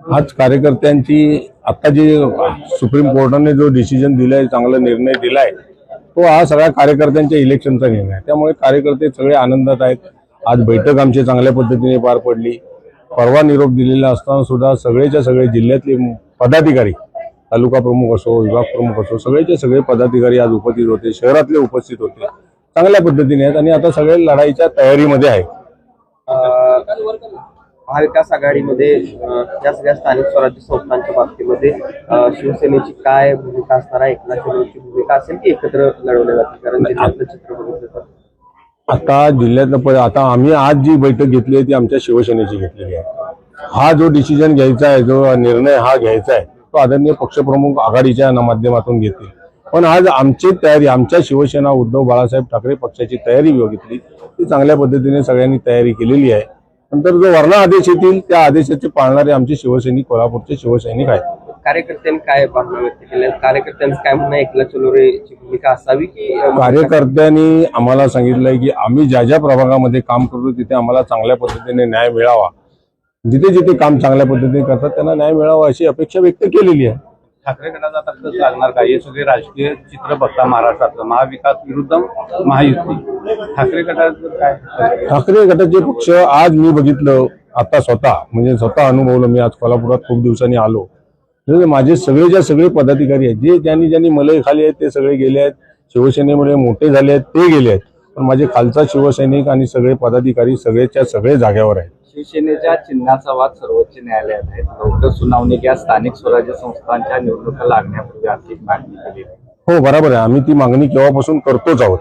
आज कार्यकर्त्यांची आता जे सुप्रीम कोर्टाने जो डिसिजन दिलाय चांगला निर्णय दिलाय तो हा सगळ्या कार्यकर्त्यांच्या इलेक्शनचा निर्णय आहे. त्यामुळे कार्यकर्ते सगळे आनंदात आहेत. आज बैठक आमची चांगल्या पद्धतीने पार पडली. परवा निरोप दिलेला असताना सुद्धा सगळेच्या सगळे जिल्ह्यातले पदाधिकारी तालुका प्रमुख असो विभाग प्रमुख असो सगळेचे सगळे पदाधिकारी आज उपस्थित होते शहरातले उपस्थित होते. चांगल्या पद्धतीने आहेत आणि आता सगळे लढाईच्या तयारीमध्ये आहेत. महाविकास आघाडीमध्ये अं, या सगळ्या स्थानिक स्वराज्य संस्थांच्या बाबतीमध्ये शिवसेनेची काय भूमिका असणार आहे एकनाथ शिंदेची भूमिका असेल की एकत्र लढवल्या जाते कारण जिल्ह्यातलं चित्र बघितलं तर. आता जिल्ह्यातलं पण आता आम्ही आज जी बैठक घेतली आहे ती आमच्या शिवसेनेची घेतलेली आहे. हा जो डिसिजन घ्यायचा आहे जो निर्णय हा घ्यायचा आहे तो आदरणीय पक्षप्रमुख आघाडीच्या माध्यमातून घेतील. पण आज आमची तयारी आमच्या शिवसेना उद्धव बाळासाहेब ठाकरे पक्षाची तयारी बघितली ती चांगल्या पद्धतीने सगळ्यांनी तयारी केलेली आहे. नंतर जो वर्ण आदेश येतील त्या आदेशाचे पाळणारे आमचे शिवसैनिक कोल्हापूरचे शिवसैनिक आहेत. कार्यकर्त्यांनी काय भावना व्यक्त केल्या कार्यकर्त्यांचं काय म्हणणं एकनाथ चलोरेची भूमिका असावी की कार्यकर्त्यांनी आम्हाला सांगितलंय की आम्ही ज्या ज्या प्रभागामध्ये काम करतो तिथे आम्हाला चांगल्या पद्धतीने न्याय मिळावा. जिथे जिथे काम चांगल्या पद्धतीने करतात त्यांना न्याय मिळावा अशी अपेक्षा व्यक्त केलेली आहे. ठाकरे गटाचा लागणार का? हे सगळे राजकीय चित्र बघता महाराष्ट्रातलं महाविकास विरुद्ध महायुती. ठाकरे गटाचं काय? ठाकरे गटाचे पक्ष आज मी बघितलं आता स्वतः म्हणजे स्वतः अनुभवलं मी आज कोल्हापुरात खूप दिवसांनी आलो. म्हणजे माझे सगळे ज्या सगळे पदाधिकारी आहेत जे ज्यांनी ज्यांनी मलई खाली आहेत ते सगळे गेले आहेत. शिवसेनेमुळे मोठे झाले आहेत ते गेले आहेत. पण माझे खालचा शिवसैनिक आणि सगळे पदाधिकारी सगळेच्या सगळे जाग्यावर आहेत. शिवसेनेच्या चिन्हाचा वाद सर्वोच्च न्यायालयात आहे. लवकर सुनावणी घ्या. स्थानिक स्वराज्य संस्थांच्या निवडणुका लागण्यापूर्वी आर्थिक मागणी केली. हो बरोबर आहे. आम्ही ती मागणी केव्हापासून करतोच आहोत.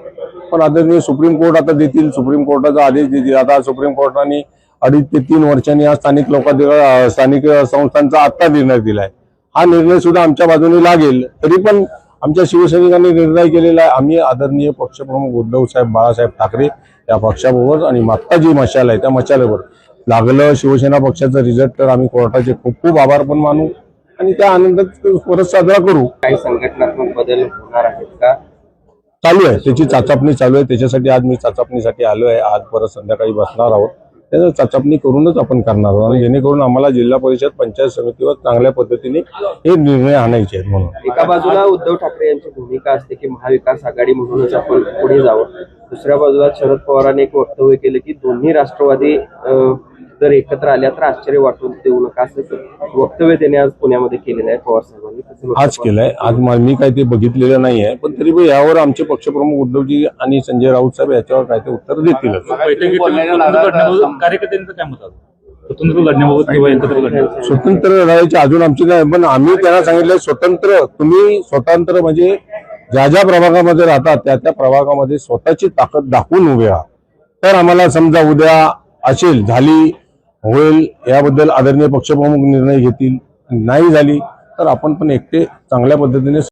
पण आदरणीय सुप्रीम कोर्ट आता देतील. सुप्रीम कोर्टाचा आदेश देतील. आता सुप्रीम कोर्टाने अडीच ते तीन वर्षांनी हा स्थानिक लोकाधिकार स्थानिक संस्थांचा आत्ता निर्णय दिलाय. हा निर्णय सुद्धा आमच्या बाजूने लागेल. तरी पण आमच्या शिवसैनिकांनी निर्णय केलेला आहे. आम्ही आदरणीय पक्षप्रमुख उद्धव साहेब बाळासाहेब ठाकरे या पक्षाबरोबर आणि मागता जी मशाल आहे त्या मशालेवर लागलं शिवसेना पक्षाचं रिझल्ट तर आम्ही कोर्टाचे खूप खूप आभार पण मानू आणि त्या आनंदात परत साजरा करू. काही संघटनात्मक बदल होणार आहेत का? चालू आहे. त्याची चाचपणी चालू आहे. त्याच्यासाठी आज मी चाचपणीसाठी आलो आहे. आज परत संध्याकाळी बसणार आहोत. त्याचं चाचपणी करूनच आपण करणार आहोत. आणि जेणेकरून आम्हाला जिल्हा परिषद पंचायत समितीवर चांगल्या पद्धतीने हे निर्णय आणायचे आहेत म्हणून. एका बाजूला उद्धव ठाकरे यांची भूमिका असते की महाविकास आघाडी म्हणूनच आपण पुढे जावं. दुसऱ्या बाजूला शरद पवारांनी एक वक्तव्य केलं की दोन्ही राष्ट्रवादी जर एकत्र आल्या तर आश्चर्य वाटून देऊ नका असं वक्तव्य त्यांनी आज पुण्यामध्ये केलेलं आहे पवार साहेबांनी. आज केलंय. आज मा- मी काय ते बघितलेलं नाही आहे पण तरी पण यावर आमचे पक्षप्रमुख उद्धवजी आणि संजय राऊत साहेब याच्यावर काय ते उत्तर देतीलच. बोलण्याच्या नादात कार्यकर्त्यांचं काय मत आहे? स्वतंत्र लढण्याबाबत किंवा एकत्र लढण्याबाबत? स्वतंत्र लढायची अजून आमची नाही पण आम्ही त्यांना सांगितलं स्वतंत्र. तुम्ही स्वतंत्र म्हणजे ज्या ज्या प्रभागामध्ये राहतात त्या त्या प्रभागामध्ये स्वतःची ताकद दाखवून उभे राहा. तर आम्हाला समजा उद्या असेल झाली होईल याबद्दल आदरणीय पक्षप्रमुख निर्णय घेतील नाही झाली तर आपण पण एकटे चांगल्या पद्धतीने